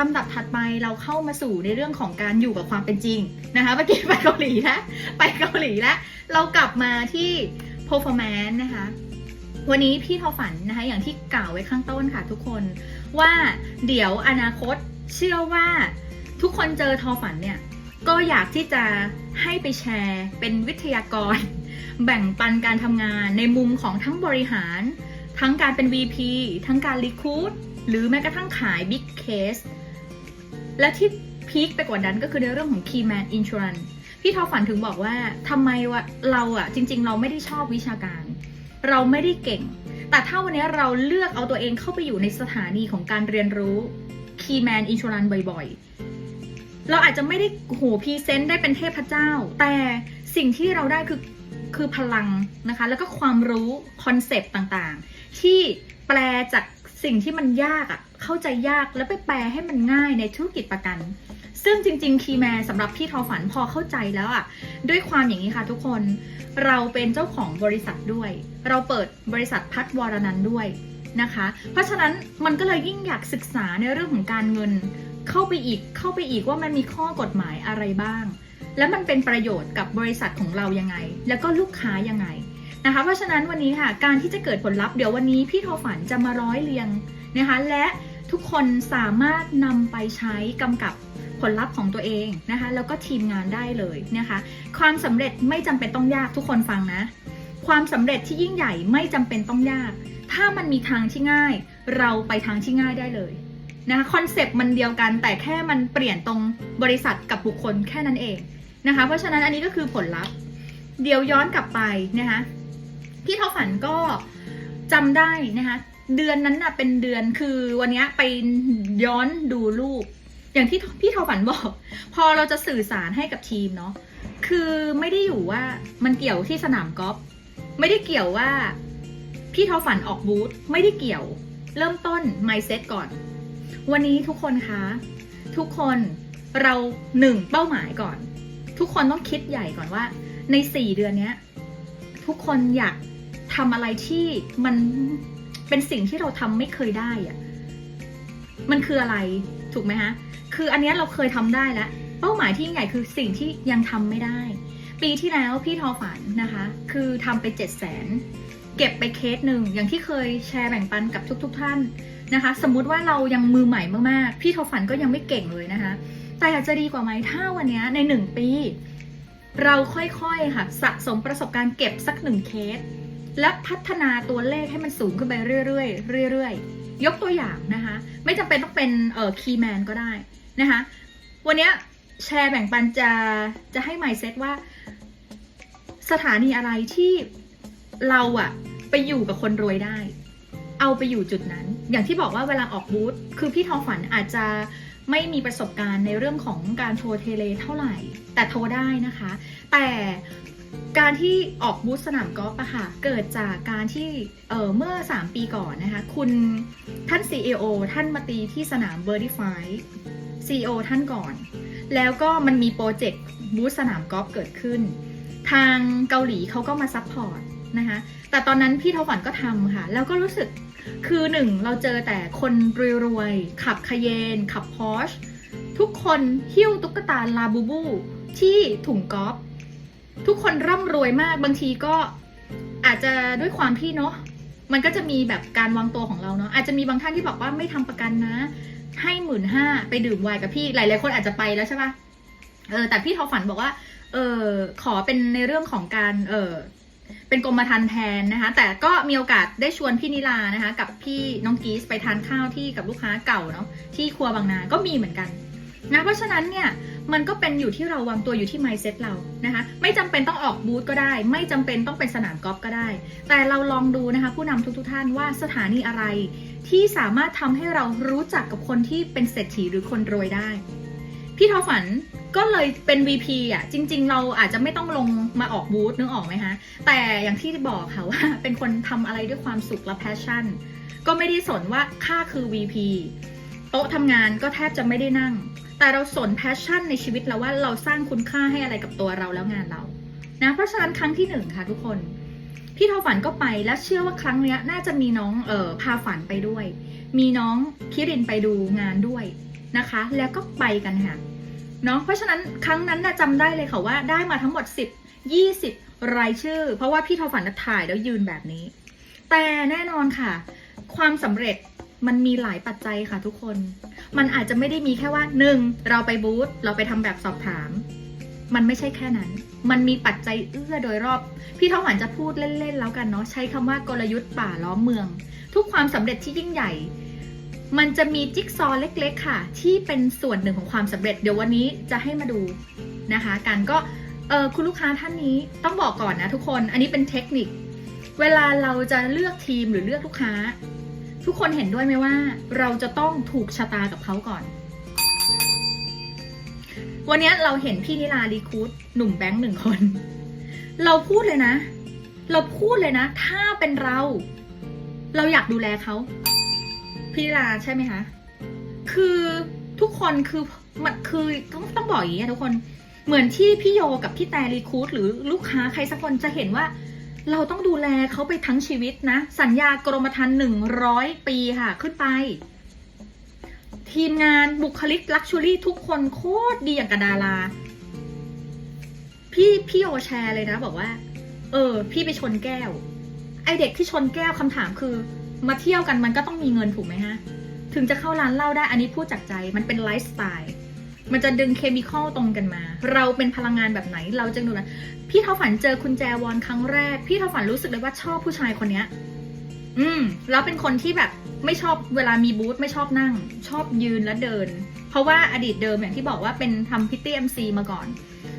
ลำดับถัดไปเราเข้ามาสู่ในเรื่องของการอยู่กับความเป็นจริงนะคะเมื่อกี้ไปเกาหลีแล้วไปเกาหลีแล้วเรากลับมาที่ performance นะคะ วันนี้พี่ทอฝันนะคะอย่างที่กล่าวไว้ข้างต้นค่ะทุกคนว่าเดี๋ยวอนาคตเชื่อว่าทุกคนเจอทอฝันเนี่ยก็อยากที่จะให้ไปแชร์เป็นวิทยากร แบ่งปันการทำงานในมุมของทั้งบริหาร ทั้งการเป็น VP ทั้งการรีคูดหรือแม้กระทั่งขาย Big Case และที่พีคไปกว่านั้นก็คือในเรื่องของ Keyman Insurance พี่ทอฝันถึงบอกว่าทำไมวะเราอะจริง ๆ เราไม่ได้ชอบวิชาการ เราไม่ได้เก่ง แต่ถ้าวันนี้เราเลือกเอาตัวเองเข้าไปอยู่ในสถานีของการเรียนรู้ Keyman Insurance บ่อยๆ เราอาจจะไม่ได้โหพรีเซนต์ได้เป็นเทพเจ้า แต่สิ่งที่เราได้คือคือพลังนะคะ แล้วก็ความรู้คอนเซปต์ต่างๆ ที่แปลจากสิ่งที่มันยากอะ เข้าใจยากแล้วไปแปลให้มันง่ายในธุรกิจประกัน ซึ่งจริงๆ คีแมสำหรับพี่ทอฝันพอเข้าใจแล้วอะด้วยความอย่างนี้ค่ะทุกคน เราเป็นเจ้าของบริษัทด้วย เราเปิดบริษัทพัฒวรนันด้วยนะคะ เพราะฉะนั้นมันก็เลยยิ่งอยากศึกษาในเรื่องของการเงิน เข้าไปอีกเข้าไปอีกว่ามันมีข้อกฎหมายอะไรบ้าง และมันเป็นประโยชน์กับบริษัทของเรายังไง แล้วก็ลูกค้ายังไงนะคะ เพราะฉะนั้นวันนี้ค่ะการที่จะเกิดผลลัพธ์เดี๋ยววันนี้พี่ทอฝันจะมาร้อยเรียงนะคะ และ ทุกคนสามารถนำไปใช้กำกับผลลัพธ์ของตัวเองนะคะ แล้วก็ทีมงานได้เลยนะคะ ความสำเร็จไม่จำเป็นต้องยากทุกคนฟังนะ ความสำเร็จที่ยิ่งใหญ่ไม่จำเป็นต้องยาก ถ้ามันมีทางที่ง่าย เราไปทางที่ง่ายได้เลยนะคะคอนเซปต์มันเดียวกันแต่แค่มันเปลี่ยนตรงบริษัทกับบุคคลแค่นั้นเองนะคะ เพราะฉะนั้นอันนี้ก็คือผลลัพธ์ เดี๋ยวย้อนกลับไปนะคะพี่เทอฝันก็จำได้นะคะ เดือนนั้นน่ะเป็นเดือนคือวันนี้ไปย้อนดูรูป อย่างที่พี่ทอฝันบอก พอเราจะสื่อสารให้กับทีมเนาะคือไม่ได้อยู่ว่ามันเกี่ยวที่สนามกอล์ฟไม่ได้เกี่ยวว่า พี่ทอฝันออกบูธไม่ได้เกี่ยว เริ่มต้น mindset ก่อน วันนี้ทุกคนคะทุกคนเราหนึ่งเป้าหมายก่อน ทุกคนต้องคิดใหญ่ก่อนว่า ในสี่เดือนนี้ทุกคนอยากทำอะไรที่มัน เป็นสิ่งที่เราทำไม่เคยได้อะมันคืออะไรถูกไหมฮะ คืออันนี้เราเคยทำได้แล้ว เป้าหมายที่ยิ่งใหญ่คือสิ่งที่ยังทำไม่ได้ ปีที่แล้วพี่ทอฝันนะคะ คือทำไป7 0 0 0 0 0เก็บไปเคสหนึ่งอย่างที่เคยแชร์แบ่งปันกับทุกๆท่านนะคะ สมมุติว่าเรายังมือใหม่มากๆ พี่ทอฝันก็ยังไม่เก่งเลยนะคะ แต่อาจจะดีกว่าไหมถ้าวันเนี้ยในหนึ่งปี เราค่อยๆค่ะสะสมประสบการณ์เก็บสักหนึ่งเคส และพัฒนาตัวเลขให้มันสูงขึ้นไปเรื่อยๆเรื่อยๆ ยกตัวอย่างนะคะ ไม่จำเป็นต้องเป็นเอ่อคีย์แมนก็ได้นะคะ วันนี้แชร์แบ่งปันจะจะให้ mindset ว่า สถานีอะไรที่เราอะไปอยู่กับคนรวยได้ เอาไปอยู่จุดนั้น อย่างที่บอกว่าเวลาออกบูธคือพี่ทองฝันอาจจะไม่มีประสบการณ์ในเรื่องของการโทรเทเลเท่าไหร่ แต่โทรได้นะคะ แต่ การที่ออกบูธสนามกอล์ฟอะค่ะเกิดจากการที่เเมื่อ 3 ปีก่อนนะคะ คุณท่าน CEO ท่านมาตีที่สนาม b i r d i f y CEO ท่านก่อน แล้วก็มันมีโปรเจกต์บูธสนามกอล์ฟเกิดขึ้น ทางเกาหลีเขาก็มาซัพพอร์ตนะคะแต่ตอนนั้นพี่เทาฝันก็ทำค่ะ แล้วก็รู้สึกคือหนึ่งเราเจอแต่คนรวยๆ ขับคาเยน ขับพอชทุกคนหิ้วตุ๊กตาลาบูบูที่ถุงกอล์ฟ ทุกคนร่ำรวยมากบางทีก็อาจจะด้วยความที่เนาะมันก็จะมีแบบการวางตัวของเราเนาะอาจจะมีบางท่านที่บอกว่าไม่ทำประกันนะ ให้หมื่นห้าไปดื่มไวน์กับพี่หลายๆคนอาจจะไปแล้วใช่ปะเออแต่พี่ทอฝันบอกว่า เออขอเป็นในเรื่องของการเออเป็นกรมธรรม์แทนนะคะ แต่ก็มีโอกาสได้ชวนพี่นิลานะคะ กับพี่น้องกีสไปทานข้าวที่กับลูกค้าเก่าเนาะที่ครัวบางนา ก็มีเหมือนกัน นะเพราะฉะนั้นเนี่ยมันก็เป็นอยู่ที่เราวางตัวอยู่ที่ mindset เรานะคะไม่จำเป็นต้องออกบูธก็ได้ ไม่จำเป็นต้องเป็นสนามกอล์ฟก็ได้ แต่เราลองดูนะคะผู้นำทุกๆท่านว่าสถานีอะไร ที่สามารถทำให้เรารู้จักกับคนที่เป็นเศรษฐีหรือคนรวยได้ พี่ทอฝันก็เลยเป็น VP อะจริง ๆ เราอาจจะไม่ต้องลงมาออกบูธนึกออกไหมคะแต่อย่างที่บอกค่ะว่าเป็นคนทำอะไรด้วยความสุขและแพชชั่น ก็ไม่ได้สนว่าค่าคือ VP โต๊ะทำงานก็แทบจะไม่ได้นั่ง แต่เราสนแพชชั่นในชีวิตเราว่าเราสร้างคุณค่าให้อะไรกับตัวเราแล้วงานเรานะเพราะฉะนั้นครั้งที่หนึ่งค่ะทุกคนพี่ทอฝันก็ไปแล้วเชื่อว่าครั้งนี้น่าจะมีน้องเออพาฝันไปด้วย มีน้องคิรินไปดูงานด้วยนะคะ แล้วก็ไปกันค่ะเนาะเพราะฉะนั้นครั้งนั้นนะจำได้เลยค่ะว่าได้มาทั้งหมด 10 20 รายชื่อ เพราะว่าพี่ทอฝันถ่ายแล้วยืนแบบนี้ แต่แน่นอนค่ะ ความสำเร็จ มันมีหลายปัจจัยค่ะทุกคน มันอาจจะไม่ได้มีแค่ว่าหนึ่งเราไปบูธเราไปทำแบบสอบถาม มันไม่ใช่แค่นั้น มันมีปัจจัยเอื้อโดยรอบ พี่ทอฝันจะพูดเล่นๆแล้วกันเนาะใช้คำว่ากลยุทธ์ป่าล้อมเมือง ทุกความสำเร็จที่ยิ่งใหญ่ มันจะมีจิ๊กซอว์เล็ก ๆ ค่ะ ที่เป็นส่วนหนึ่งของความสำเร็จ เดี๋ยววันนี้จะให้มาดูนะคะกันก็เออคุณลูกค้าท่านนี้ต้องบอกก่อนนะทุกคน อันนี้เป็นเทคนิค เวลาเราจะเลือกทีมหรือเลือกลูกค้า ทุกคนเห็นด้วยไหมว่า เราจะต้องถูกชะตากับเขาก่อน วันนี้เราเห็นพี่นิลารีคูดหนุ่มแบงค์หนึ่งคน เราพูดเลยนะ เราพูดเลยนะ ถ้าเป็นเรา เราอยากดูแลเขาพี่นิลาใช่ไหมคะ คือทุกคนคือมันคือต้องต้องบอกอย่างนี้ทุกคนเหมือนที่พี่โยกับพี่แตรีคูดหรือลูกค้าใครสักคนจะเห็นว่า เราต้องดูแลเขาไปทั้งชีวิตนะ สัญญากรมธรรม์หนึ่งร้อยปีค่ะ ขึ้นไป ทีมงานบุคลิกลักชัวรี่ทุกคนโคตรดีอย่างกับดารา พี่พี่โยแชร์เลยนะ บอกว่า เออ พี่ไปชนแก้ว ไอเด็กที่ชนแก้วคำถามคือ มาเที่ยวกันมันก็ต้องมีเงินถูกไหมฮะ ถึงจะเข้าร้านเหล้าได้อันนี้พูดจากใจมันเป็นไลฟ์สไตล์ มันจะดึงเคมีคอลตรงกันมา เราเป็นพลังงานแบบไหน เราจะดูนะ พี่เทาฝันเจอคุณแจวอนครั้งแรก พี่เทาฝันรู้สึกเลยว่าชอบผู้ชายคนเนี้ย อืม แล้วเป็นคนที่แบบไม่ชอบเวลามีบูธไม่ชอบนั่ง ชอบยืนและเดิน เพราะว่าอดีตเดิมอย่างที่บอกว่าเป็นทำพิตตี้เอ็มซีมาก่อน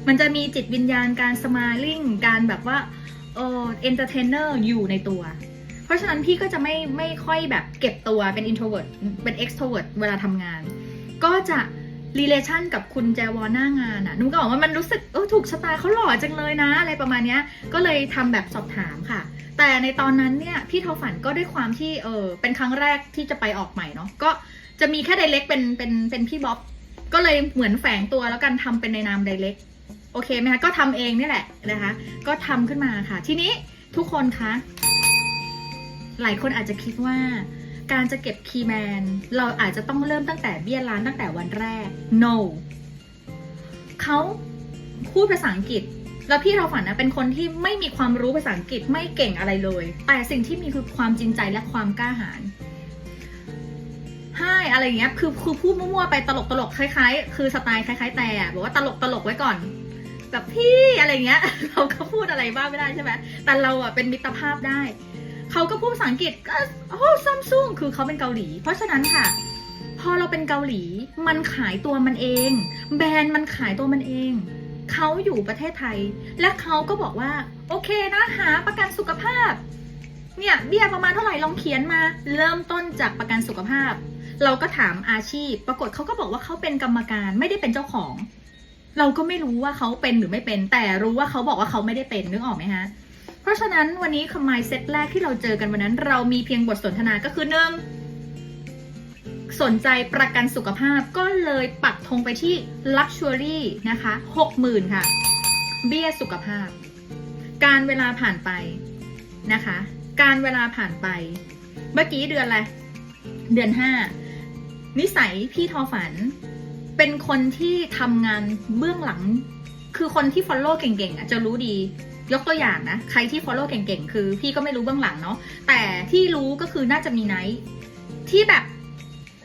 มันจะมีจิตวิญญาณการสมาลิ่งการแบบว่าเออเอนเตอร์เทนเนอร์อยู่ในตัว เพราะฉะนั้นพี่ก็จะไม่ไม่ค่อยแบบเก็บตัวเป็น introvert เป็น extrovert เวลาทำงาน ก็จะ relation กับคุณแจวอนหน้างานอะ่ะนุ่มก็บอกว่ามันรู้สึกเออถูกชะตาเขาหล่อจังเลยนะ อะไรประมาณเนี้ย ก็เลยทำแบบสอบถามค่ะ แต่ในตอนนั้นเนี่ยพี่ทาฝันก็ด้วยความที่เออเป็นครั้งแรกที่จะไปออกใหม่เนาะก็จะมีแค่ไดเล็กเป็นเป็นเป็นพี่บ๊อบก็เลยเหมือนแฝงตัวแล้วกันทำเป็นในนามไดเล็กโอเคไหมคะก็ทำเองนี่แหละนะคะ ก็ทำขึ้นมาค่ะ ทีนี้ทุกคนคะหลายคนอาจจะคิดว่า การจะเก็บคีย์แมนเราอาจจะต้องเริ่มตั้งแต่เบี้ยร้านตั้งแต่วันแรก no เขาพูดภาษาอังกฤษ แล้วพี่เราฝันนะเป็นคนที่ไม่มีความรู้ภาษาอังกฤษไม่เก่งอะไรเลย แต่สิ่งที่มีคือความจริงใจและความกล้าหาญให้อะไรอย่างเงี้ยคือคือพูดมั่วๆไปตลกตลกๆคล้ายๆ คือสไตล์คล้ายๆแต่บอกว่าตลกตลกๆไว้ก่อนแบบพี่อะไรเงี้ย เราก็พูดอะไรบ้างไม่ได้ใช่ไหมแต่เราอะเป็นมิตรภาพได้ เขาก็พูดภาษาอังกฤษก็โอ้ซัมซุงคือเขาเป็นเกาหลี เพราะฉะนั้นค่ะ พอเราเป็นเกาหลี มันขายตัวมันเอง แบรนด์มันขายตัวมันเอง เขาอยู่ประเทศไทย และเขาก็บอกว่า โอเคนะหาประกันสุขภาพ เนี่ยเบี้ยประมาณเท่าไหร่ลองเขียนมา เริ่มต้นจากประกันสุขภาพ เราก็ถามอาชีพ ปรากฏเขาก็บอกว่าเขาเป็นกรรมการไม่ได้เป็นเจ้าของ เราก็ไม่รู้ว่าเขาเป็นหรือไม่เป็น แต่รู้ว่าเขาบอกว่าเขาไม่ได้เป็นนึกออกไหมฮะ เพราะฉะนั้นวันนี้คำไมเซตแรกที่เราเจอกันวันนั้น เรามีเพียงบทสนทนาก็คือหนึ่งสนใจประกันสุขภาพก็เลยปักธงไปที่ Luxury นะคะ60,000 ค่ะ เบี้ยสุขภาพ การเวลาผ่านไปนะคะ การเวลาผ่านไป เมื่อกี้เดือนอะไร เดือน 5 นิสัยพี่ทอฝัน เป็นคนที่ทำงานเบื้องหลัง คือคนที่ follow เก่งๆอะจะรู้ดี ยกตัวอย่างนะ ใครที่ follow เก่งๆ คือพี่ก็ไม่รู้เบื้องหลังเนาะแต่ที่รู้ก็คือน่าจะมีไนท์ที่แบบ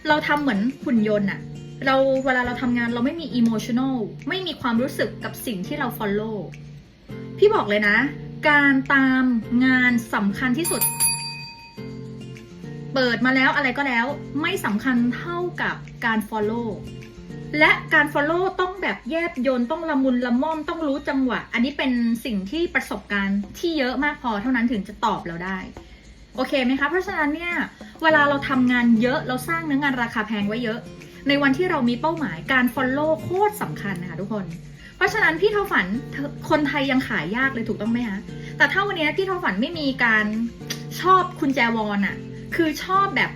เราทำเหมือนหุ่นยนต์อะเราเวลาเราทำงานเราไม่มี emotional ไม่มีความรู้สึกกับสิ่งที่เรา follow พี่บอกเลยนะ การตามงานสำคัญที่สุด เปิดมาแล้วอะไรก็แล้วไม่สำคัญเท่ากับการ follow และการ follow ต้องแบบแยบยนต้องละมุนละม่อมต้องรู้จังหวะ อันนี้เป็นสิ่งที่ประสบการณ์ที่เยอะมากพอเท่านั้นถึงจะตอบเราได้ โอเคไหมคะ เพราะฉะนั้นเนี่ย เวลาเราทำงานเยอะเราสร้างเนื้องานราคาแพงไว้เยอะ ในวันที่เรามีเป้าหมายการ follow โคตรสำคัญนะคะทุกคน เพราะฉะนั้นพี่เทาฝันคนไทยยังขายยากเลยถูกต้องไหมคะแต่ถ้าวันนี้พี่เทาฝันไม่มีการชอบคุณแจวอนอะคือชอบแบบ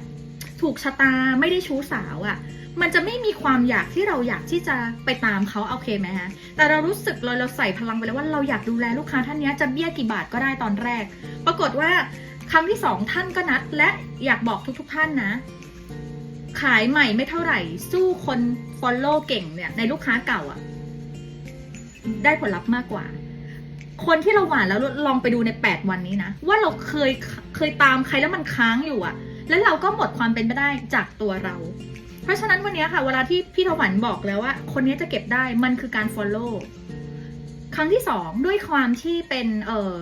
ถูกชะตาไม่ได้ชู้สาวอะมันจะไม่มีความอยากที่เราอยากที่จะไปตามเขาโอเคไหมฮะ แต่เรารู้สึกเลยเราใส่พลังไปแล้วว่าเราอยากดูแลลูกค้าท่านนี้จะเบี้ยกี่บาทก็ได้ตอนแรก ปรากฏว่าครั้งที่สองท่านก็นัด และอยากบอกทุก ๆ ท่านนะ ขายใหม่ไม่เท่าไหร่ สู้คน follow เก่งเนี่ยในลูกค้าเก่าอะได้ผลลัพธ์มากกว่าคนที่เราหวานแล้วลองไปดูใน 8 วันนี้นะ ว่าเราเคยเคยตามใครแล้วมันค้างอยู่อะ แล้วเราก็หมดความเป็นไปได้จากตัวเรา เพราะฉะนั้นวันนี้ค่ะ เวลาที่พี่ถวันบอกแล้วว่า คนนี้จะเก็บได้มันคือการ follow ครั้งที่สองด้วยความที่เป็นเอ่อ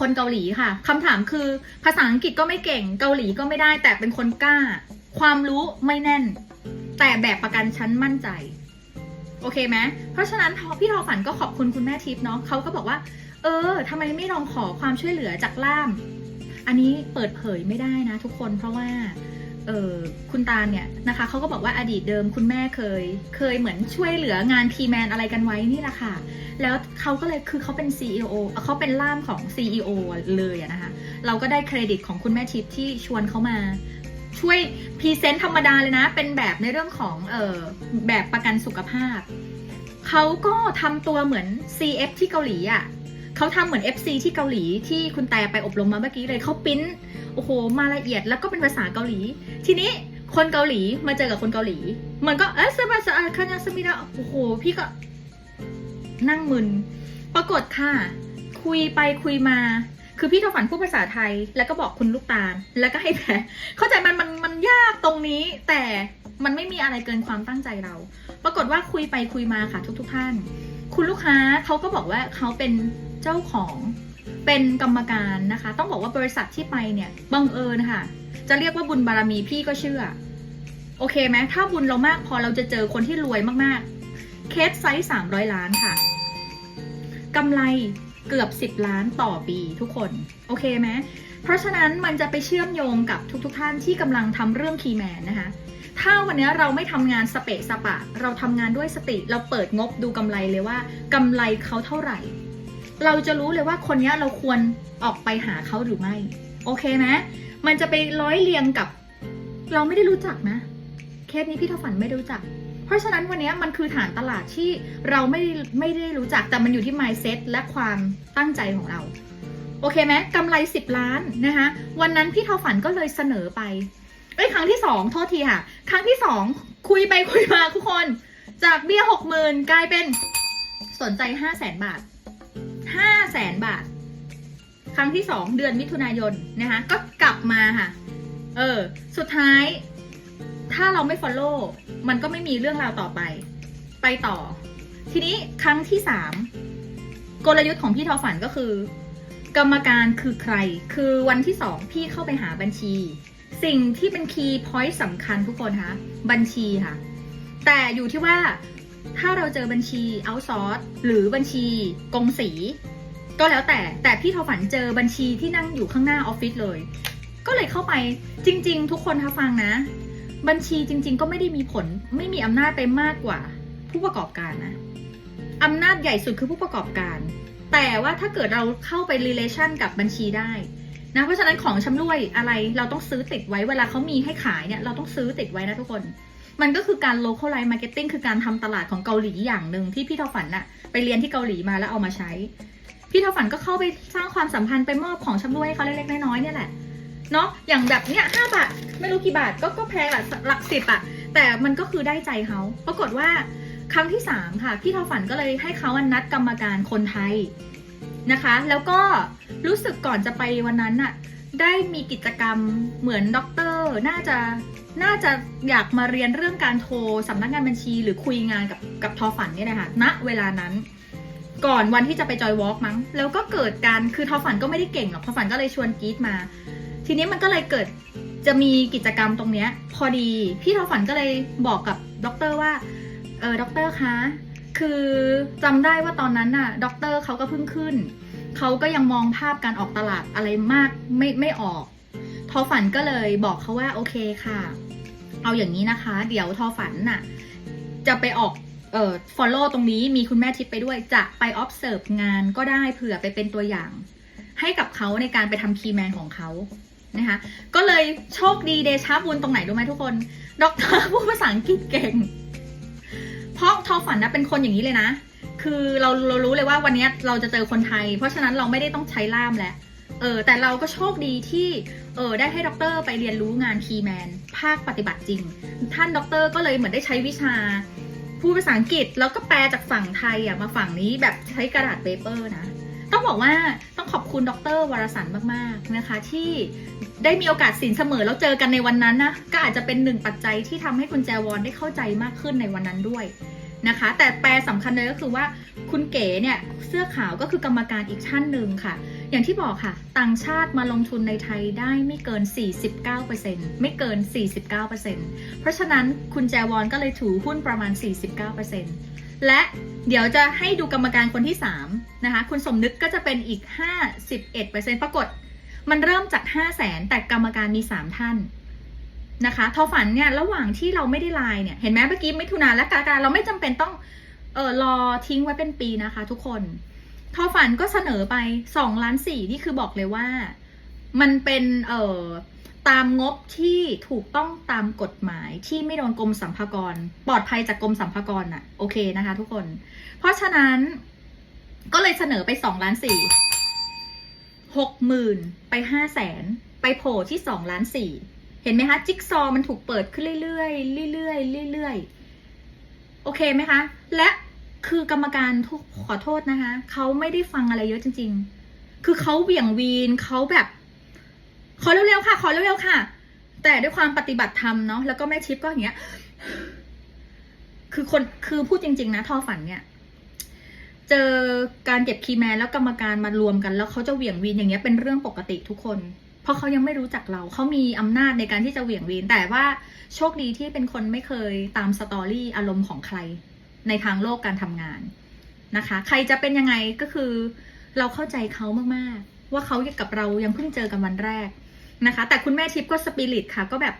คนเกาหลีค่ะคำถามคือภาษาอังกฤษก็ไม่เก่งเกาหลีก็ไม่ได้ แต่เป็นคนกล้า ความรู้ไม่แน่น แต่แบบประกันชั้นมั่นใจ โอเคไหมเพราะฉะนั้นพอพี่ทอฝันก็ขอบคุณคุณแม่ทิพย์เนาะเขาก็บอกว่า เออทำไมไม่ลองขอความช่วยเหลือจากล่าม อันนี้เปิดเผยไม่ได้นะทุกคนเพราะว่าเออคุณตาเนี่ยนะคะเขาก็บอกว่าอดีตเดิมคุณแม่เคย เคยเหมือนช่วยเหลืองานพีแมนอะไรกันไว้นี่แหละค่ะ แล้วเขาก็เลยคือเขาเป็น CEO เอ่อเขาเป็นล่ามของ CEO เลยนะคะ เราก็ได้เครดิตของคุณแม่ทิพย์ที่ชวนเขามา ช่วยพรีเซนต์ธรรมดาเลยนะ เป็นแบบในเรื่องของเออแบบประกันสุขภาพ เขาก็ทำตัวเหมือน CF ที่เกาหลีอะ เขาทำเหมือน FC ที่เกาหลีที่คุณแต่ไปอบรมมาเมื่อกี้เลยเขาปิ้นโอ้โห มาละเอียดแล้วก็เป็นภาษาเกาหลี ทีนี้คนเกาหลีมาเจอกับคนเกาหลี มันก็เออสบายสะอาดคันยาสมิดาโอ้โห พี่ก็นั่งมึน ปรากฏค่ะ คุยไปคุยมา คือพี่ทฝันพูดภาษาไทย แล้วก็บอกคุณลูกตาล แล้วก็ให้แผลเข้าใจมันมันมันยากตรงนี้ แต่มันไม่มีอะไรเกินความตั้งใจเรา ปรากฏว่าคุยไปคุยมาค่ะทุกทท่าน คุณลูกค้าเขาก็บอกว่าเขาเป็น เจ้าของเป็นกรรมการนะคะ ต้องบอกว่าบริษัทที่ไปเนี่ยบังเอิญค่ะ จะเรียกว่าบุญบารมีพี่ก็เชื่อ โอเคไหมถ้าบุญเรามากพอเราจะเจอคนที่รวยมากๆ เคสไซส์ 300 ล้านค่ะกำไรเกือบ 10 ล้านต่อปีทุกคน โอเคไหมเพราะฉะนั้นมันจะไปเชื่อมโยงกับทุกๆทท่านที่กำลังทำเรื่องคีแมนนะคะ ถ้าวันนี้เราไม่ทำงานสเปะสปะ เราทำงานด้วยสติ เราเปิดงบดูกำไรเลยว่ากำไรเขาเท่าไหร่ เราจะรู้เลยว่าคนนี้เราควรออกไปหาเขาหรือไม่ โอเคไหมมันจะไปร้อยเรียงกับ เราไม่ได้รู้จักนะ เคสนี้พี่ทฝันไม่ได้รู้จัก เพราะฉะนั้นวันนี้มันคือฐานตลาดที่เราไม่ไม่ได้รู้จักแต่มันอยู่ที่ mindset และความตั้งใจของเรา โอเคไหมกำไร 10 ล้านนะคะวันนั้นพี่ทฝันก็เลยเสนอไปเอ้ยครั้งที่สองโทษทีค่ะ ครั้งที่สองคุยไปคุยมาทุกคน จากเบี้ยหกหมื่นกลายเป็นสนใจห้าแสนบาท ห้าแสนบาท ครั้งที่สองเดือนมิถุนายนนะคะก็กลับมาค่ะ เออ สุดท้าย ถ้าเราไม่ follow มันก็ไม่มีเรื่องราวต่อไป ไปต่อ ทีนี้ครั้งที่สามกลยุทธ์ของพี่ทอฝันก็คือ กรรมการคือใคร คือวันที่สองพี่เข้าไปหาบัญชี สิ่งที่เป็นคีย์พอยต์สำคัญทุกคนคะบัญชีค่ะ แต่อยู่ที่ว่า ถ้าเราเจอบัญชีเอาซอร์สหรือบัญชีกงสี ก็แล้วแต่แต่พี่ทอฝันเจอบัญชีที่นั่งอยู่ข้างหน้าออฟฟิศเลย ก็เลยเข้าไปจริง ๆ ทุกคนถ้าฟังนะ บัญชีจริง ๆ ก็ไม่ได้มีผลไม่มีอำนาจไปมากกว่า ผู้ประกอบการนะอำนาจใหญ่สุดคือผู้ประกอบการ แต่ว่าถ้าเกิดเราเข้าไป relation กับบัญชีได้นะเพราะฉะนั้นของชำร่วยอะไรเราต้องซื้อติดไว้เวลาเขามีให้ขายเนี่ยเราต้องซื้อติดไว้นะทุกคน มันก็คือการ localize marketing คือการทำตลาดของเกาหลีอย่างหนึ่งที่พี่ทอฝันน่ะไปเรียนที่เกาหลีมาแล้วเอามาใช้ พี่ทอฝันก็เข้าไปสร้างความสัมพันธ์ไปมอบของชำร่วยให้เขาเล็กๆน้อยๆเนี่ยแหละเนาะอย่างแบบเนี้ยห้าบาทไม่รู้กี่บาทก็ก็แพงอะหลักสิบอะแต่มันก็คือได้ใจเขาปรากฏว่าครั้งที่สามค่ะ พี่ทอฝันก็เลยให้เขานัดกรรมการคนไทยนะคะ แล้วก็รู้สึกก่อนจะไปวันนั้นน่ะ ได้มีกิจกรรมเหมือนด็อกเตอร์น่าจะน่าจะอยากมาเรียนเรื่องการโทรสำนักงานบัญชี หรือคุยงานกับกับทอฝันเนี่ยนะคะณเวลานั้น ก่อนวันที่จะไปจอยวอล์กมั้ง แล้วก็เกิดการคือทอฝันก็ไม่ได้เก่งหรอกทอฝันก็เลยชวนกรีดมา ทีนี้มันก็เลยเกิดจะมีกิจกรรมตรงเนี้ย พอดีพี่ทอฝันก็เลยบอกกับด็อกเตอร์ว่าเออด็อกเตอร์คะคือจำได้ว่าตอนนั้นน่ะด็อกเตอร์เขาก็เพิ่งขึ้น เขาก็ยังมองภาพการออกตลาดอะไรมากไม่ไม่ออก ทอฝันก็เลยบอกเขาว่าโอเคค่ะ เอาอย่างนี้นะคะ เดี๋ยวทอฝันน่ะ จะไปออกเอ่อ follow ตรงนี้มีคุณแม่ทิปไปด้วยจะไป observe งานก็ได้เผื่อไปเป็นตัวอย่าง ให้กับเขาในการไปทำคีย์แมนของเขานะคะก็เลยโชคดีเดชาบุญตรงไหนรู้ไหมทุกคนด็อกเตอร์พูดภาษาอังกฤษเก่ง เพราะทอฝันนะเป็นคนอย่างนี้เลยนะ คือเราเรารู้เลยว่าวันนี้เราจะเจอคนไทย เพราะฉะนั้นเราไม่ได้ต้องใช้ล่ามแล้วเออแต่เราก็โชคดีที่เออได้ให้ด็อกเตอร์ไปเรียนรู้งานคีแมนภาคปฏิบัติจริง ท่านด็อกเตอร์ก็เลยเหมือนได้ใช้วิชาพูดภาษาอังกฤษ แล้วก็แปลจากฝั่งไทยอะมาฝั่งนี้แบบใช้กระดาษเปเปอร์นะ ต้องบอกว่าต้องขอบคุณดรวรสันมากๆนะคะ ที่ได้มีโอกาสสินเสมอแล้วเจอกันในวันนั้นนะก็อาจจะเป็นหนึ่งปัจจัยที่ทำให้คุณแจวอนได้เข้าใจมากขึ้นในวันนั้นด้วย นะคะ แต่แปลสำคัญเลยก็คือว่าคุณเก๋เนี่ยเสื้อขาวก็คือกรรมการอีกท่านหนึ่งค่ะ อย่างที่บอกค่ะ ต่างชาติมาลงทุนในไทยได้ไม่เกิน 49%ไม่เกิน 49%เพราะฉะนั้นคุณแจวอนก็เลยถือหุ้นประมาณ 49%และเดี๋ยวจะให้ดูกรรมการคนที่3นะคะคุณสมนึกก็จะเป็นอีก 51%ปรากฏมันเริ่มจาก 5 0 0แสนแต่กรรมการมี 3 ท่าน นะคะทอฝันเนี่ยระหว่างที่เราไม่ได้ไลน์เนี่ยเห็นไหมเมื่อกี้มิถุนาและกรกฎาเราไม่จำเป็นต้องเออรอทิ้งไว้เป็นปีนะคะ ทุกคนทอฝันก็เสนอไป2ล้านสี่นี่คือบอกเลยว่า มันเป็นเออตามงบที่ถูกต้องตามกฎหมายที่ไม่โดนกรมสัมภากร ปลอดภัยจากกรมสัมภากรน่ะโอเคนะคะ ทุกคน เพราะฉะนั้นก็เลยเสนอไป2ล้านสี่หกหมื่นไปห้าแสนไปโผล่ที่2ล้านสี่ เห็นไหมคะ จิ๊กซอว์มันถูกเปิดขึ้นเรื่อยๆเรื่อยๆเรื่อยๆโอเคไหมคะ และคือกรรมการทุกขอโทษนะคะเขาไม่ได้ฟังอะไรเยอะจริง ๆ คือเขาเหวี่ยงวีนเขาแบบ ขอเร็วๆค่ะ ขอเร็วๆค่ะ แต่ด้วยความปฏิบัติธรรมเนาะแล้วก็แม่ชิปก็อย่างเงี้ย คือคนคือพูดจริง ๆ นะทอฝันเนี่ยเจอการเก็บคีย์แมนแล้วกรรมการมารวมกันแล้วเขาจะเหวี่ยงวีนอย่างเงี้ยเป็นเรื่องปกติทุกคน ราะเขายังไม่รู้จักเรา เขามีอำนาจในการที่จะเหวี่ยงวีนแต่ว่าโชคดีที่เป็นคนไม่เคยตามสตอรี่อารมณ์ของใคร ในทางโลกการทำงานนะคะ ใครจะเป็นยังไงก็คือ เราเข้าใจเขามากๆ ว่าเขากับเรายังเพิ่งเจอกันวันแรกนะคะ แต่คุณแม่ทิพย์ก็สปิริตค่ะ ก็แบบ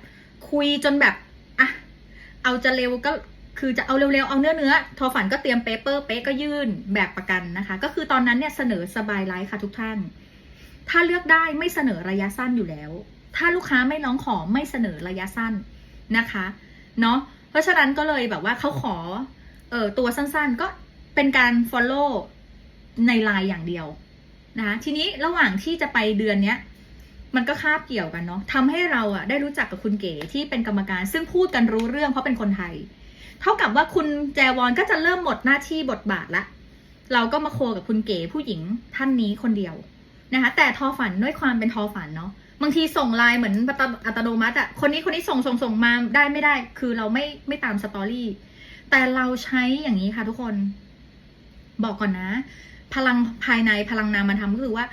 คุยจนแบบอะเอาจะเร็วก็คือจะเอาเร็วๆ เอาเนื้อเนื้อทอฝันก็เตรียมเปเปอร์เป๊ะก็ยื่นแบบประกันนะคะ ก็คือตอนนั้นเนี่ยเสนอสบายไลฟ์ค่ะทุกท่าน ถ้าเลือกได้ไม่เสนอระยะสั้นอยู่แล้ว ถ้าลูกค้าไม่ร้องขอไม่เสนอระยะสั้นนะคะเนาะเพราะฉะนั้นก็เลยแบบว่าเขาขอเออตัวสั้นๆ ก็เป็นการ follow ในไลน์อย่างเดียวนะคะทีนี้ระหว่างที่จะไปเดือนเนี้ยมันก็คาบเกี่ยวกันเนาะทำให้เราอะได้รู้จักกับคุณเก๋ที่เป็นกรรมการ ซึ่งพูดกันรู้เรื่องเพราะเป็นคนไทย เท่ากับว่าคุณแจวอนก็จะเริ่มหมดหน้าที่บทบาทละ เราก็มาโคกับคุณเก๋ผู้หญิงท่านนี้คนเดียว นะคะแต่ทอฝันด้วยความเป็นทอฝันเนาะบางทีส่งไลน์เหมือนอัตโนมัติอะคนนี้คนนี้ส่งส่งส่งมาได้ไม่ได้ คือเราไม่ไม่ตามสตอรี่แต่เราใช้อย่างนี้ค่ะทุกคน บอกก่อนนะ พลังภายในพลังนามธรรมก็คือว่า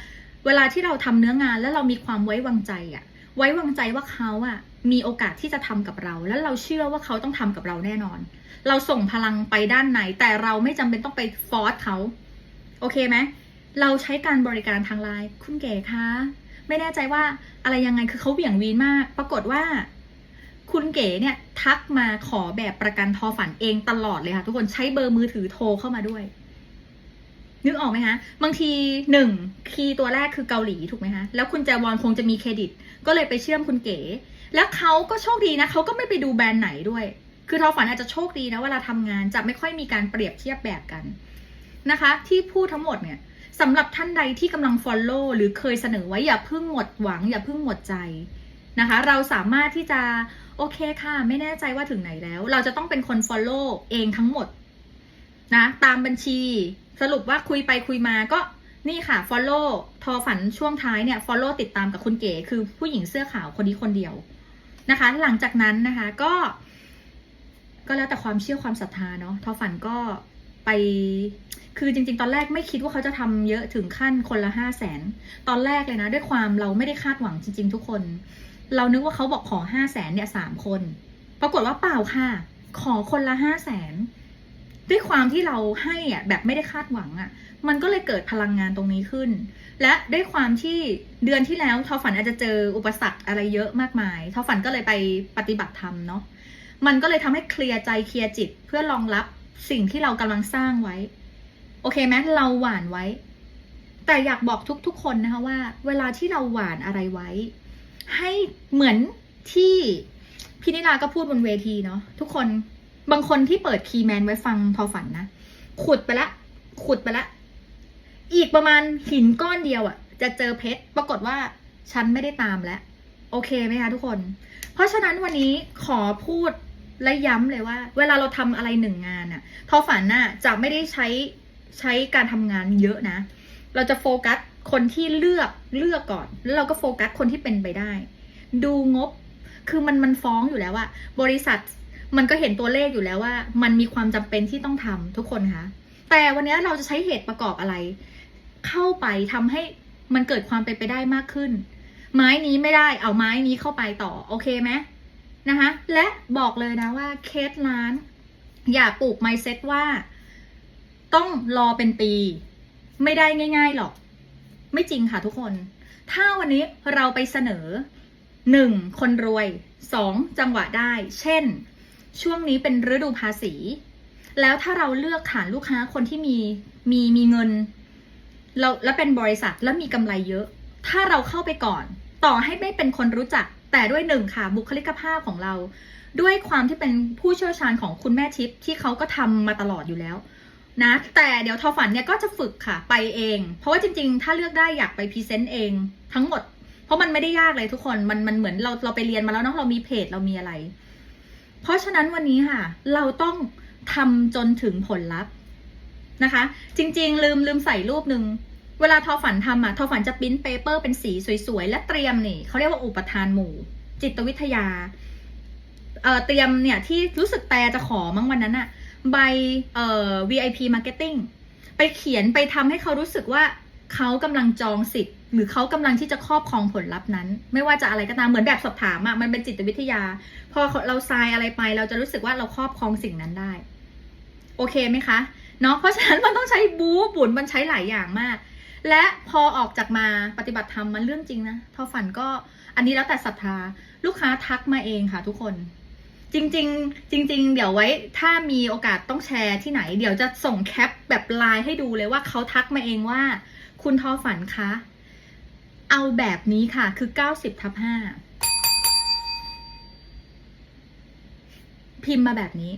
เวลาที่เราทำเนื้องานแล้วเรามีความไว้วางใจอะไว้วางใจว่าเขาอะมีโอกาสที่จะทำกับเรา แล้วเราเชื่อว่าเขาต้องทำกับเราแน่นอน เราส่งพลังไปด้านในแต่เราไม่จำเป็นต้องไปฟอร์สเขา โอเคไหม เราใช้การบริการทางไลน์คุณเก๋คะไม่แน่ใจว่าอะไรยังไงคือเขาเบี่ยงวีนมาก ปรากฏว่า คุณเก๋เนี่ยทักมาขอแบบประกันทอฝันเองตลอดเลยค่ะ ทุกคนใช้เบอร์มือถือโทรเข้ามาด้วย นึกออกไหมคะบางทีหนึ่งคีย์ตัวแรกคือเกาหลีถูกไหมคะแล้วคุณแจวอนคงจะมีเครดิต ก็เลยไปเชื่อมคุณเก๋ แล้วเขาก็โชคดีนะเขาก็ไม่ไปดูแบรนด์ไหนด้วย คือทอฝันอาจจะโชคดีนะเวลาทำงานจะไม่ค่อยมีการเปรียบเทียบแบบกันนะคะ ที่พูดทั้งหมดเนี่ย สำหรับท่านใดที่กำลัง follow หรือเคยเสนอไว้อย่าเพิ่งหมดหวัง อย่าเพิ่งหมดใจนะคะ เราสามารถที่จะโอเคค่ะ ไม่แน่ใจว่าถึงไหนแล้ว เราจะต้องเป็นคน follow เองทั้งหมดนะตามบัญชี สรุปว่าคุยไปคุยมาก็นี่ค่ะ follow ทอฝันช่วงท้ายเนี่ย follow ติดตามกับคุณเก๋คือผู้หญิงเสื้อขาวคนนี้คนเดียวนะคะ หลังจากนั้นนะคะก็ ก็แล้วแต่ความเชื่อความศรัทธาเนาะทอฝันก็ ไป คือจริง ๆ ตอนแรกไม่คิดว่าเขาจะทำเยอะถึงขั้นคนละห้าแสนตอนแรกเลยนะ ด้วยความเราไม่ได้คาดหวังจริง ๆ ทุกคน เรานึกว่าเขาบอกขอห้าแสนเนี่ยสามคน ปรากฏว่าเปล่าค่ะ ขอคนละห้าแสนด้วยความที่เราให้อะแบบไม่ได้คาดหวังอะ มันก็เลยเกิดพลังงานตรงนี้ขึ้น และด้วยความที่เดือนที่แล้วทอฝันอาจจะเจออุปสรรคอะไรเยอะมากมายทอฝันก็เลยไปปฏิบัติธรรมเนาะมันก็เลยทำให้เคลียร์ใจเคลียร์จิตเพื่อรองรับ สิ่งที่เรากำลังสร้างไว้ โอเคไหมเราหวานไว้ แต่อยากบอกทุก ๆ คนนะคะว่า เวลาที่เราหวานอะไรไว้ ให้เหมือนที่พี่นิลาก็พูดบนเวทีเนาะทุกคนบางคนที่เปิดคีแมนไว้ฟังทอฝันนะ ขุดไปละ ขุดไปละ อีกประมาณหินก้อนเดียวอะ จะเจอเพชรปรากฏว่าฉันไม่ได้ตามแล้ว โอเคไหมคะทุกคน เพราะฉะนั้นวันนี้ขอพูด และย้ำเลยว่า เวลาเราทำอะไรหนึ่งงานอะทอฝันน่ะจะไม่ได้ใช้ใช้การทำงานเยอะนะ เราจะโฟกัสคนที่เลือกเลือกก่อน แล้วเราก็โฟกัสคนที่เป็นไปได้ ดูงบคือมันมันฟ้องอยู่แล้วว่าบริษัทมันก็เห็นตัวเลขอยู่แล้วว่า มันมีความจำเป็นที่ต้องทำทุกคนคะแต่วันนี้เราจะใช้เหตุประกอบอะไร เข้าไปทำให้มันเกิดความเป็นไปได้มากขึ้น ไม้นี้ไม่ได้เอาไม้นี้เข้าไปต่อโอเคไหม นะคะและบอกเลยนะว่าเคสร้าน อย่าปลูกไมเซ็ตว่า ต้องรอเป็นปี ไม่ได้ง่าย ๆหรอก ไม่จริงค่ะทุกคน ถ้าวันนี้เราไปเสนอหนึ่งคนรวยสองจังหวะได้ เช่น ช่วงนี้เป็นฤดูภาษี แล้วถ้าเราเลือกฐานลูกค้าคนที่มีมีมีเงินเราแล้วเป็นบริษัทแล้วมีกำไรเยอะ ถ้าเราเข้าไปก่อน ต่อให้ไม่เป็นคนรู้จักแต่ด้วยหนึ่งค่ะบุคลิกภาพของเรา ด้วยความที่เป็นผู้เชี่ยวชาญของคุณแม่ทิพย์ที่เขาก็ทำมาตลอดอยู่แล้วนะแต่เดี๋ยวทอฝันเนี่ยก็จะฝึกค่ะไปเอง เพราะว่าจริงๆ ถ้าเลือกได้อยากไปพรีเซนต์เองทั้งหมด เพราะมันไม่ได้ยากเลยทุกคนมันมันเหมือนเราเราไปเรียนมาแล้วเนาะเรามีเพจเรามีอะไร เพราะฉะนั้นวันนี้ค่ะ เราต้องทำจนถึงผลลัพธ์นะคะ จริง ๆ ลืมลืมใส่รูปหนึ่ง เวลาทอฝันทำอะทอฝันจะปิ้นเปเปอร์เป็นสีสวยๆ และเตรียมนี่เขาเรียกว่าอุปทานหมู่ จิตวิทยา เอ่อเตรียมเนี่ยที่รู้สึกแต่จะขอมั้งวันนั้นอะใบเอ่อ VIP marketing ไปเขียนไปทำให้เขารู้สึกว่าเขากำลังจองสิทธิ์ หรือเขากำลังที่จะครอบครองผลลัพธ์นั้น ไม่ว่าจะอะไรก็ตามเหมือนแบบสอบถามอะมันเป็นจิตวิทยา พอเราทรายอะไรไป เราจะรู้สึกว่าเราครอบครองสิ่งนั้นได้ โอเคไหมคะเนาะเพราะฉะนั้นมันต้องใช้บู๊บุญมันใช้หลายอย่างมาก และพอออกจากมาปฏิบัติธรรมมันเรื่องจริงนะทอฝันก็อันนี้แล้วแต่ศรัทธาลูกค้าทักมาเองค่ะทุกคน จริง ๆ จริง ๆ เดี๋ยวไว้ถ้ามีโอกาสต้องแชร์ที่ไหน เดี๋ยวจะส่งแคปแบบไลน์ให้ดูเลยว่าเขาทักมาเองว่า คุณทอฝันคะเอาแบบนี้ค่ะคือ90ทับ5พิมพ์มาแบบนี้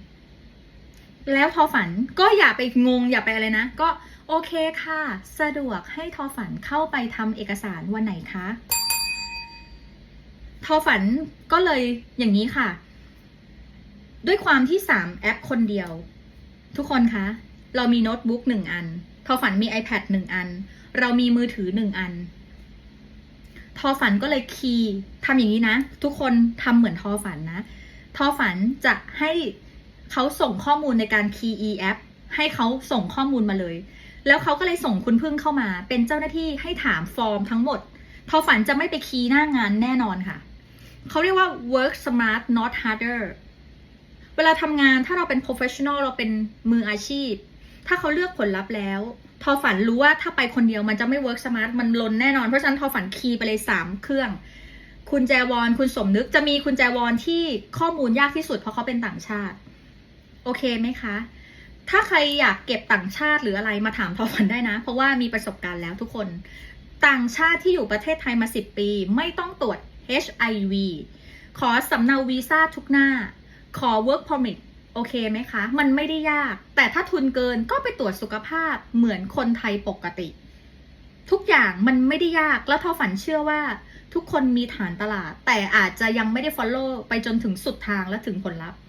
แล้วทอฝันก็อย่าไปงงอย่าไปอะไรนะ ก็ โอเคค่ะ สะดวกให้ทอฝันเข้าไปทำเอกสารวันไหนคะ ทอฝันก็เลยอย่างนี้ค่ะ ด้วยความที่ 3 แอปคนเดียว ทุกคนคะ เรามีโน้ตบุ๊กหนึ่งอัน ทอฝันมี iPad หนึ่งอัน เรามีมือถือหนึ่งอัน ทอฝันก็เลยคีย์ทำอย่างนี้นะ ทุกคนทำเหมือนทอฝันนะ ทอฝันจะให้เขาส่งข้อมูลในการคีย์ e แอปให้เขาส่งข้อมูลมาเลย แล้วเขาก็เลยส่งคุณพึ่งเข้ามา เป็นเจ้าหน้าที่ให้ถามฟอร์มทั้งหมด ทอฝันจะไม่ไปคีย์หน้างานแน่นอนค่ะ เขาเรียกว่า work smart not harder เวลาทำงานถ้าเราเป็น professional เราเป็นมืออาชีพ ถ้าเขาเลือกผลลัพธ์แล้ว ทอฝันรู้ว่าถ้าไปคนเดียวมันจะไม่ work smart มันลนแน่นอน เพราะฉะนั้นทอฝันคีย์ไปเลยสามเครื่องคุณแจวอนคุณสมนึกจะมีคุณแจวอนที่ข้อมูลยากที่สุดเพราะเขาเป็นต่างชาติ โอเคไหมคะ ถ้าใครอยากเก็บต่างชาติหรืออะไรมาถามทอฝันได้นะ เพราะว่ามีประสบการณ์แล้วทุกคน ต่างชาติที่อยู่ประเทศไทยมา 10 ปี ไม่ต้องตรวจ HIV ขอสำเนาวีซ่าทุกหน้า ขอ work permit โอเคไหมคะ มันไม่ได้ยาก แต่ถ้าทุนเกินก็ไปตรวจสุขภาพเหมือนคนไทยปกติ ทุกอย่างมันไม่ได้ยาก แล้วทอฝันเชื่อว่า ทุกคนมีฐานตลาด แต่อาจจะยังไม่ได้ follow ไปจนถึงสุดทางและถึงผลลัพธ์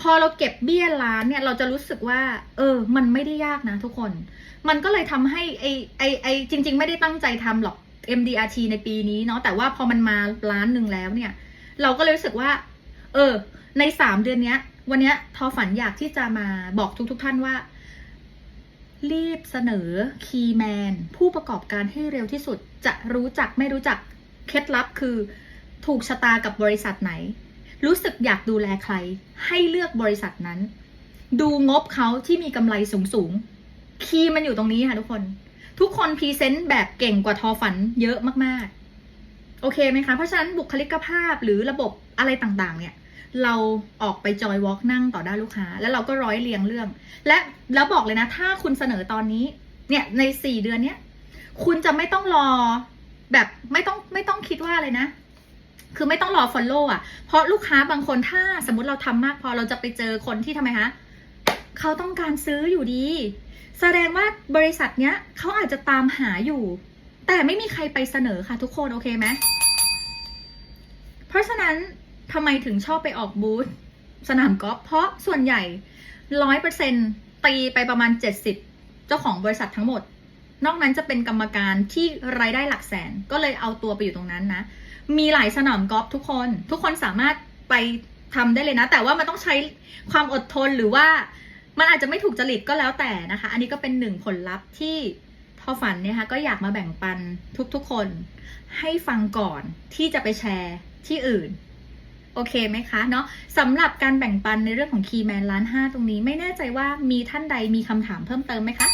พอเราเก็บเบี้ยล้านเนี่ยเราจะรู้สึกว่า เออ มันไม่ได้ยากนะทุกคน มันก็เลยทำให้ไอไอไอจริง ๆ ไม่ได้ตั้งใจทำหรอก MDRT ในปีนี้เนาะแต่ว่าพอมันมาล้านหนึ่งแล้วเนี่ย เราก็เลยรู้สึกว่า เออ ในสามเดือนเนี้ย วันเนี้ยทอฝันอยากที่จะมาบอกทุกๆทท่านว่า รีบเสนอคีย์แมนผู้ประกอบการให้เร็วที่สุดจะรู้จักไม่รู้จักเคล็ดลับคือถูกชะตากับบริษัทไหน รู้สึกอยากดูแลใคร ให้เลือกบริษัทนั้น ดูงบเขาที่มีกำไรสูงๆคีย์มันอยู่ตรงนี้ค่ะทุกคน ทุกคนพรีเซนต์แบบเก่งกว่าทอฝันเยอะมากๆ โอเคไหมคะ เพราะฉะนั้นบุคลิกภาพหรือระบบอะไรต่างๆ เนี่ย เราออกไปจอยวอล์กนั่งต่อหน้าลูกค้า แล้วเราก็ร้อยเรียงเรื่อง และแล้วบอกเลยนะ ถ้าคุณเสนอตอนนี้ เนี่ยในสี่เดือนเนี้ย คุณจะไม่ต้องรอแบบไม่ต้องไม่ต้องคิดว่าอะไรนะ คือไม่ต้องรอ follow อะ เพราะลูกค้าบางคนถ้าสมมติเราทำมากพอเราจะไปเจอคนที่ทำไมคะเขาต้องการซื้ออยู่ดี แสดงว่าบริษัทเนี้ยเขาอาจจะตามหาอยู่ แต่ไม่มีใครไปเสนอค่ะทุกคนโอเคไหมเพราะฉะนั้นทำไมถึงชอบไปออกบูธสนามกอล์ฟเพราะส่วนใหญ่ร้อยเปอร์เซ็นตีไปประมาณเจ็ดสิบเจ้าของบริษัททั้งหมด นอกนั้นจะเป็นกรรมการที่รายได้หลักแสนก็เลยเอาตัวไปอยู่ตรงนั้นนะ มีหลายสนามกอล์ฟทุกคน ทุกคนสามารถไปทำได้เลยนะ แต่ว่ามันต้องใช้ความอดทนหรือว่ามันอาจจะไม่ถูกจริตก็แล้วแต่นะคะ อันนี้ก็เป็นหนึ่งผลลัพธ์ที่ทอฝันเนี่ยคะก็อยากมาแบ่งปันทุกๆคน ให้ฟังก่อนที่จะไปแชร์ที่อื่นโอเคไหมคะเนาะสำหรับการแบ่งปันในเรื่องของคีย์แมนล้านห้าตรงนี้ ไม่แน่ใจว่ามีท่านใดมีคำถามเพิ่มเติมไหมคะ